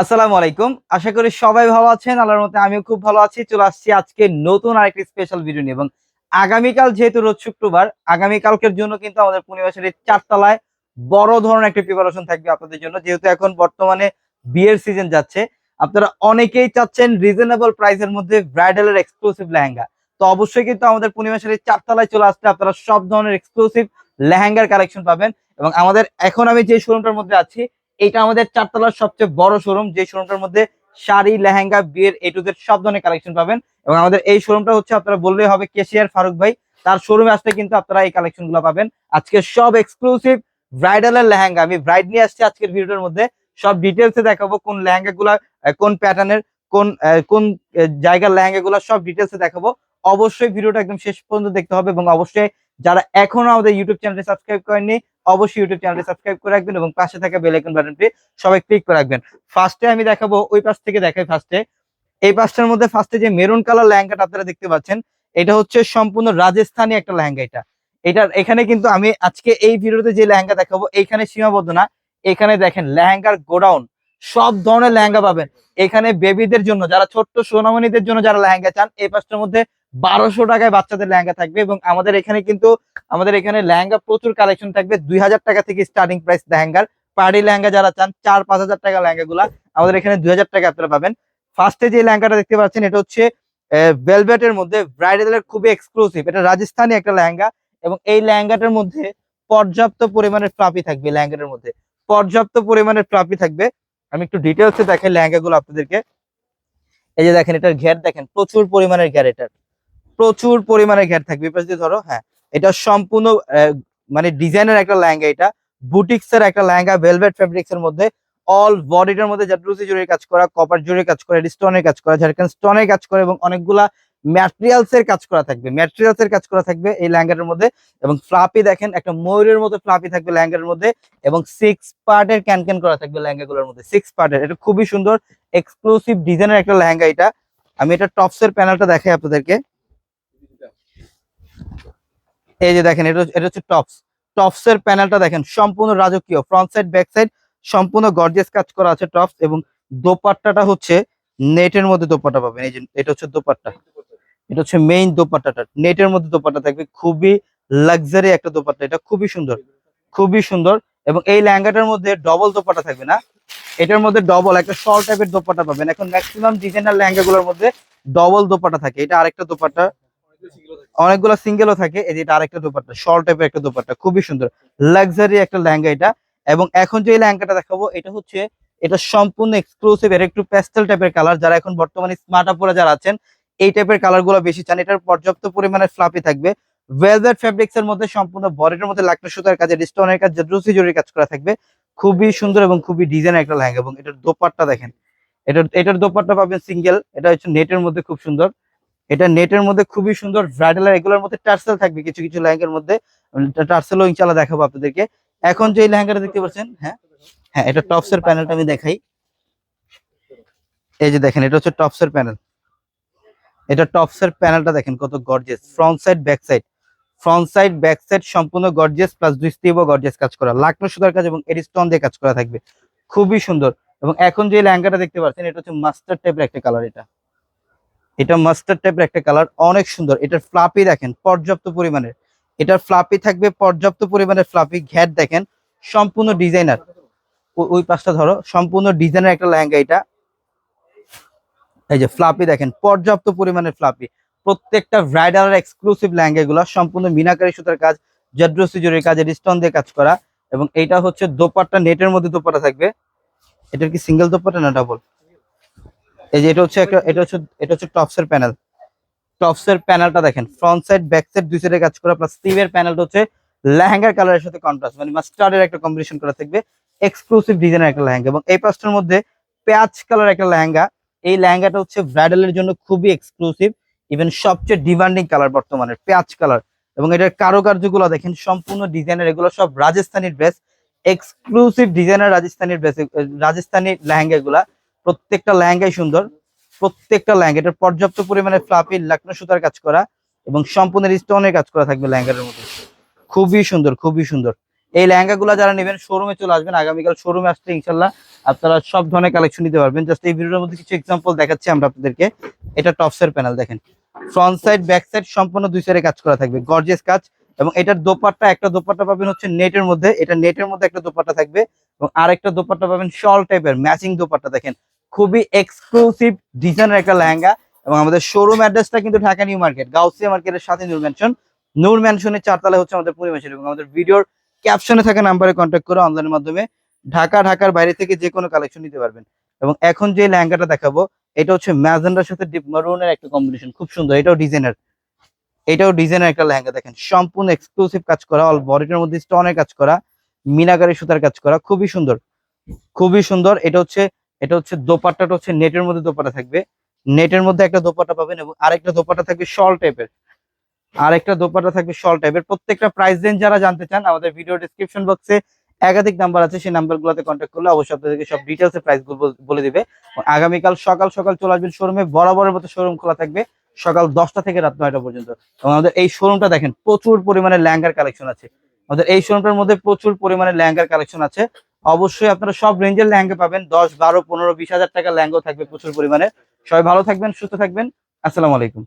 আসসালামু আলাইকুম। আশা করি সবাই ভালো আছেন, আল্লাহর মতে আমিও খুব ভালো আছি। চলে আসছি আজকে নতুন আরেকটি স্পেশাল ভিডিও নিয়ে এবং আগামীকাল যেহেতু রোজ শুক্রবার আগামীকালকের জন্য কিন্তু আমাদের পূর্ণিমাসের চারতলায় বড় ধরনের একটা প্রিপারেশন থাকবে আপনাদের জন্য। যেহেতু এখন বর্তমানে বিয়ের সিজন যাচ্ছে, আপনারা অনেকেই চাচ্ছেন রিজনেবল প্রাইসের মধ্যে ব্রাইডালের এক্সক্লুসিভ লেহেঙ্গা। তো অবশ্যই কিন্তু আমাদের পূর্ণিমাসের চারতলায় চলে আসতে আপনারা সব ধরনের এক্সক্লুসিভ লেহেঙ্গার কালেকশন পাবেন। এবং আমাদের এখন আমি যে শোরুমটার মধ্যে আছি এটা আমাদের চারতলার সবচেয়ে বড় শোরুম যে শোরুমটার মধ্যে শাড়ি, লেহেঙ্গা, বিয়ের এ টু জেড সব ধরনের কালেকশন পাবেন। এবং আমাদের এই শোরুমটা হচ্ছে আপনারা বললেই হবে কেশিয়ার ফারুক ভাই। তার শোরুমে আসলে কিন্তু আপনারা এই কালেকশনগুলো পাবেন। আজকে সব এক্সক্লুসিভ ব্রাইডালের লেহেঙ্গা। আমি ব্রাইড নিয়ে আসছি আজকের ভিডিওর মধ্যে। সব ডিটেলসে দেখাবো কোন লেহেঙ্গা গুলা কোন প্যাটার্নের কোন কোন জায়গার লেহেঙ্গা গুলো সব ডিটেলসে দেখাবো। অবশ্যই ভিডিওটা একদম শেষ পর্যন্ত দেখতে হবে এবং অবশ্যই যারা এখনও আমাদের ইউটিউব চ্যানেলটি সাবস্ক্রাইব করেননি, অবশ্যই ইউটিউব চ্যানেলটি সাবস্ক্রাইব করে রাখবেন এবং পাশে থাকা বেল আইকন বাটনটি সবাই ক্লিক করে রাখবেন। ফার্স্টে আমি দেখাবো, ওই পাশ থেকে দেখাই ফার্স্টে এই পাশটার মধ্যে ফার্স্টে যে মেরুন কালার লেহেঙ্গাটা আপনারা দেখতে পাচ্ছেন, এটা হচ্ছে সম্পূর্ণ রাজস্থানি একটা লেহেঙ্গা এটা। এটা এখানে কিন্তু আমি আজকে এই ভিডিওতে যে লেহেঙ্গা দেখাবো এখানে সীমাবদ্ধ না, এখানে দেখেন লেহেঙ্গার গোডাউন, সব ধরনের লেহেঙ্গা পাবেন। এখানে বেবিদের জন্য, যারা ছোট্ট সোনামণিদের জন্য যারা লেহেঙ্গা চান, এই পাশটার মধ্যে বারোশো টাকায় বাচ্চাদের লেহেঙ্গা থাকবে এবং আমাদের এখানে কিন্তু, আমাদের এখানে লেহেঙ্গা প্রচুর কালেকশন থাকবে। দুই হাজার টাকা থেকে স্টার্টিং প্রাইস লেহেঙ্গার। পার্টি লেহেঙ্গা যারা চান, চার, পাঁচ হাজার টাকা লেহেঙ্গা গুলা আমাদের এখানে দুই হাজার টাকা আপনারা পাবেন। ফার্স্টে যে লেহেঙ্গাটা দেখতে পাচ্ছেন, এটা হচ্ছে ভেলভেটের মধ্যে ব্রাইডালের খুবই এক্সক্লুসিভ এটা রাজস্থানি একটা লেহেঙ্গা এবং এই লেহেঙ্গাটার মধ্যে পর্যাপ্ত পরিমাণের ফ্লাপি থাকবে লেহেঙ্গাটার মধ্যে। পর্যাপ্ত পরিমাণের ফ্লাপি থাকবে। আমি একটু ডিটেলসে দেখাই লেহেঙ্গা গুলো আপনাদেরকে। এই যে দেখেন, এটার ঘের দেখেন, প্রচুর পরিমাণের ঘের এটার। প্রচুর পরিমাণের ঘের থাকবে। এই পাশ দিয়ে ধরো হ্যাঁ এটা সম্পূর্ণ মানে ডিজাইনের একটা লেহেঙ্গা এটা। বুটিক্স এর একটা লেহেঙ্গা ভেলভেট ফেব্রিক্স এর মধ্যে অল বডিটার মধ্যে জাটরুসি জরির কাজ করা কপার জরির কাজ করা স্টোনের কাজ করা ঝাড়খান স্টোনের কাজ করা এবং অনেকগুলা ম্যাটেরিয়ালস এর কাজ করা থাকবে। ম্যাটেরিয়ালস এর কাজ করা থাকবে এই লেহেঙ্গাটার মধ্যে এবং ফ্লাপি দেখেন, একটা ময়ূরের মতো ফ্লাপি থাকবে লেহেঙ্গার মধ্যে এবং সিক্স পার্টের ক্যান ক্যান করা থাকবে লেহেঙ্গা গুলোর মধ্যে সিক্স পার্টের এটা খুবই সুন্দর এক্সক্লুসিভ ডিজাইনের একটা লেহেঙ্গা এটা। আমি এটা টপস এর প্যানেলটা দেখাই আপনাদেরকে। এই যে দেখেন, এটা এটা হচ্ছে টপস টপস এর প্যানেলটা দেখেন, সম্পূর্ণ রাজকীয়। ফ্রন্ট সাইড ব্যাক সাইড সম্পূর্ণ গর্জিয়াস কাজ করা আছে টপস এবং দোপাট্টাটা হচ্ছে নেটের মধ্যে দোপাট্টা পাবেন। এই যে, এটা হচ্ছে দোপাট্টা। এটা হচ্ছে মেইন দোপাট্টাটা। নেটের মধ্যে দোপাট্টা থাকবে, খুবই লাক্সারি একটা দোপাট্টা। এটা খুবই সুন্দর খুবই সুন্দর এবং এই লেহেঙ্গাটার মধ্যে ডবল দোপাট্টা থাকবে না। এটার মধ্যে ডবল একটা শর্ট টাইপের দোপাট্টা পাবেন। এখন ম্যাক্সিমাম ডিজাইনার লেহেঙ্গাগুলোর মধ্যে ডবল দোপাট্টা থাকে। এটা আরেকটা দোপাট্টা অনেকগুলো সিঙ্গেলও থাকে। এই যে এটা আরেকটা দোপাট্টা শর্ট টাইপের একটা দোপাট্টা, খুবই সুন্দর। লাক্সারি একটা লেহেঙ্গা এটা। এবং এখন যে লেহেঙ্গাটা দেখাবো, এটা হচ্ছে, এটা সম্পূর্ণ এক্সক্লুসিভ এর একটু প্যাস্টেল টাইপের কালার যারা এখন বর্তমানে স্মার্ট আপরা যারা আছেন, এই টাইপের কালারগুলো বেশি চান। এটার পর্যাপ্ত পরিমাণে ফ্লাপি থাকবে। ভেলভেট ফেব্রিক্স এর মধ্যে সম্পূর্ণ বডির মধ্যে লাকড়া সুতার কাজে স্টোনের কাজ রুসি জরির কাজ করা থাকবে। খুবই সুন্দর এবং খুবই ডিজাইন একটা লেহেঙ্গা। এবং এটার দোপাট্টা দেখেন, এটার এটার দোপাট্টা পাবেন সিঙ্গেল এটা হচ্ছে নেটের মধ্যে খুব সুন্দর। এটা নেটের মধ্যে খুবই সুন্দর ব্রাইডাল এগুলোর মধ্যে টার্সেল থাকবে কিছু কিছু লেহেঙ্গার মধ্যে। টার্সেলও ইনশাল্লাহ দেখাবো আপনাদেরকে। এখন যে লেহেঙ্গাটা দেখতে পাচ্ছেন হ্যাঁ? হ্যাঁ এটা টপস এর প্যানেলটা আমি দেখাই। এই যে দেখেন, এটা হচ্ছে টপস এর প্যানেল এটা টপস এর প্যানেলটা দেখেন, কত gorgeous front side back side front side back side সম্পূর্ণ গর্জিয়াস প্লাস দুই স্টিভও গর্জিয়াস কাজ করা। লাকনো সুতার কাজ এবং এডিস্টোন দিয়ে কাজ করা থাকবে। খুবই সুন্দর। এবং এখন যে লেহেঙ্গাটা দেখতে পাচ্ছেন, এটা হচ্ছে মাস্টার টাইপের একটা কালার এটা। এটা মাস্টার টাইপের একটা কালার অনেক সুন্দর। এটার ফ্লাপি দেখেন, পর্যাপ্ত পরিমাণের। এটার ফ্লাপি থাকবে, পর্যাপ্ত পরিমাণের ফ্লাপি ঘ্যাট দেখেন, সম্পূর্ণ ডিজাইনার ওই পাশটা ধরো, সম্পূর্ণ ডিজাইনার একটা লেহেঙ্গা এটা। এই যে ফ্লাপি দেখেন, পর্যাপ্ত পরিমাণের ফ্লাপি প্রত্যেকটা ব্রাইডাল এক্সক্লুসিভ লেহেঙ্গা গুলো সম্পূর্ণ মিনাকারি সুতার কাজ জড্রসি জরির কাজ স্টোন দিয়ে কাজ করা। এবং এইটা হচ্ছে দোপাট্টা নেটের মধ্যে দোপাট্টা থাকবে। এটার কি সিঙ্গেল দোপাট্টা না ডাবল এই যে এটা হচ্ছে একটা এটা হচ্ছে এটা হচ্ছে টপস এর প্যানেল। টপস এর প্যানেলটা দেখেন ফ্রন্ট সাইড ব্যাক সাইড দুই সাইডে কাজ করা প্লাস স্লিভের প্যানেলটা হচ্ছে লেহেঙ্গার কালারের সাথে কন্ট্রাস্ট মানে মাস্টার্ডের একটা কম্বিনেশন করা থাকবে এক্সক্লুসিভ ডিজাইনের একটা লেহেঙ্গা এবং এই পাঁচটার মধ্যে পেঁয়াজ কালার একটা লেহেঙ্গা। এই লেহেঙ্গাটা হচ্ছে ব্রাইডালের জন্য খুবই এক্সক্লুসিভ ইভেন সবচেয়ে ডিমান্ডিং কালার বর্তমানে পেঁয়াজ কালার এবং এটার কারুকার্যগুলো দেখেন, সম্পূর্ণ ডিজাইনের এগুলো সব Rajasthani dress exclusive designer Rajasthani dress Rajasthani lehenga গুলা প্রত্যেকটা লেহেঙ্গাই সুন্দর, প্রত্যেকটা লেহেঙ্গা। এটার পর্যাপ্ত পরিমাণে ফ্লাপি লাকনো সুতার কাজ করা এবং সম্পূর্ণ স্টোনের কাজ করা থাকবে লেহেঙ্গার মধ্যে। খুবই সুন্দর খুবই সুন্দর। এই লেহেঙ্গাগুলো যারা নেবেন শোরুমে চলে আসবেন, আগামীকাল শোরুমে আসলে ইনশাল্লাহ আপনারা সব ধরনের কালেকশন নিতে পারবেন। জাস্ট এই ভিডিওর মধ্যে কিছু এক্সাম্পল দেখাচ্ছি আমরা আপনাদেরকে। এটা টপসের প্যানেল দেখেন। ফ্রন্ট সাইড ব্যাক সাইড সম্পূর্ণ দুই সাইডে কাজ করা থাকবে গর্জিয়াস কাজ। এবং এটার দোপাট্টা, একটা দোপাট্টা পাবেন হচ্ছে নেটের মধ্যে। এটা নেটের মধ্যে একটা দোপাট্টা থাকবে এবং আরেকটা দোপাট্টা পাবেন শল টাইপের ম্যাচিং দোপাট্টা দেখেন। খুবই এক্সক্লুসিভ ডিজাইনের একটা লেহেঙ্গা এবং আমাদের শোরুম অ্যাড্রেসটা কিন্তু ঢাকা নিউ মার্কেট, গাউসিয়া মার্কেটের সাথে নূর ম্যানশন নূর ম্যানশনের চারতলা হচ্ছে আমাদের পরিবেশের এবং আমাদের ভিডিওর ক্যাপশনে থাকা নাম্বারে কন্ট্যাক্ট করে অনলাইনের মাধ্যমে ঢাকা, ঢাকার বাইরে থেকে যে কোনো কালেকশন নিতে পারবেন। এবং এখন যে লেহেঙ্গাটা দেখাবো, এটা হচ্ছে ম্যাজেন্ডার সাথে ডিপ মারুনের একটা কম্বিনেশন খুব সুন্দর, এটাও ডিজাইনার এটাও ডিজাইনের একটা লেহেঙ্গা দেখেন, সম্পূর্ণ এক্সক্লুসিভ কাজ করা অল বডিটার মধ্যে স্টোনের কাজ করা, মিনাকারি সুতার কাজ করা, খুবই সুন্দর। খুবই সুন্দর, এটা হচ্ছে এটা হচ্ছে দোপাট্টাটা হচ্ছে নেটের মধ্যে দোপাটা থাকবে। নেটের মধ্যে একটা দোপাটা পাবেন এবং আরেকটা দোপাটা থাকবে শল টাইপের। আরেকটা দোপাটা থাকবে শল টাইপের। প্রত্যেকটা প্রাইস রেঞ্জ যারা জানতে চান, আমাদের ভিডিও ডিসক্রিপশন বক্সে একাধিক নাম্বার আছে, সেই নাম্বারগুলোতে কন্ট্যাক্ট করলে অবশ্যই আপনাদেরকে সব ডিটেলস প্রাইস বলে দিবে। আগামীকাল সকাল সকাল চলে আসবেন শোরুমে বরাবরের মতো শোরুম খোলা থাকবে সকাল দশটা থেকে রাত নয়টা পর্যন্ত। এবং আমাদের এই শোরুমটা দেখেন, প্রচুর পরিমাণে ল্যাঙ্গার কালেকশন আছে। আমাদের এই শোরুমটার মধ্যে প্রচুর পরিমাণে ল্যাঙ্গার কালেকশন আছে। অবশ্যই আপনারা সব রেঞ্জের ল্যাঙ্গা পাবেন। দশ, বারো, পনেরো, বিশ হাজার টাকা ল্যাঙ্গো থাকবে প্রচুর পরিমাণে। সবাই ভালো থাকবেন, সুস্থ থাকবেন। আসসালামু আলাইকুম।